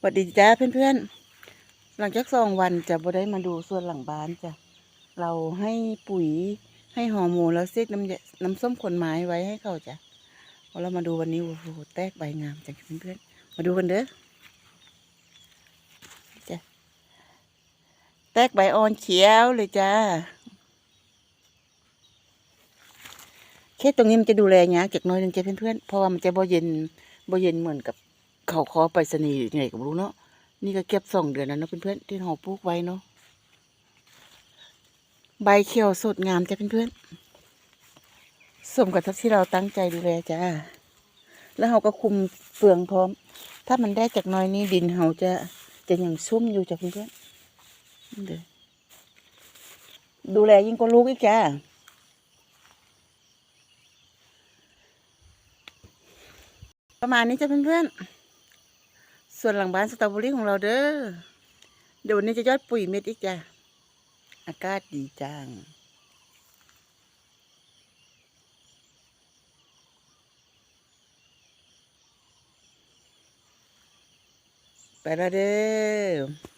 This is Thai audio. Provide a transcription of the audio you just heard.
สวัสดีจ้าเพื่อนๆ หลังจากสองวันจะบ่ได้มาดูส่วนหลังบ้านจ้ะ เราให้ปุ๋ยให้ฮอร์โมนแล้วเซ็กน้ำน้ำส้มขนไม้ไว้ให้เขาจ้ะเรามาดูวันนี้โอ้โหแตกใบงามจ้ะเพื่อนๆ มาดูกันเด้อจ้ะแตกใบอ่อนเขียวเลยจ้าแค่ตรงนี้มันจะดูแลยากจากน้อยนึงจ้ะเพื่อนๆ เพราะว่ามันจะบ่เย็นบ่เย็นเหมือนกับ เขาคอไปรษณีไงก็บ่รู้เนาะนี่ก็เก็บสองเดือนแล้วเนาะเพื่อนๆที่เราปลูกไว้เนาะใบเขียวสดงามจ้ะเพื่อนๆสมกับที่เราตั้งใจดูแลจ้าแล้วเราก็คุมเฟืองพร้อม ถ้ามันได้จากน้อยนี้ดินเราจะจะยังซุ่มอยู่จ้ะเพื่อนๆนี่เด้อดูแลยิ่งกว่าลูกอีกจ้าประมาณนี้จะเพื่อนๆ ส่วนหลังบ้านสตรอเบอรี่ของเราเด้อ เดี๋ยววันนี้จะยอดปุ๋ยเม็ดอีกจ้ะ อากาศดีจังไปแล้วเด้อ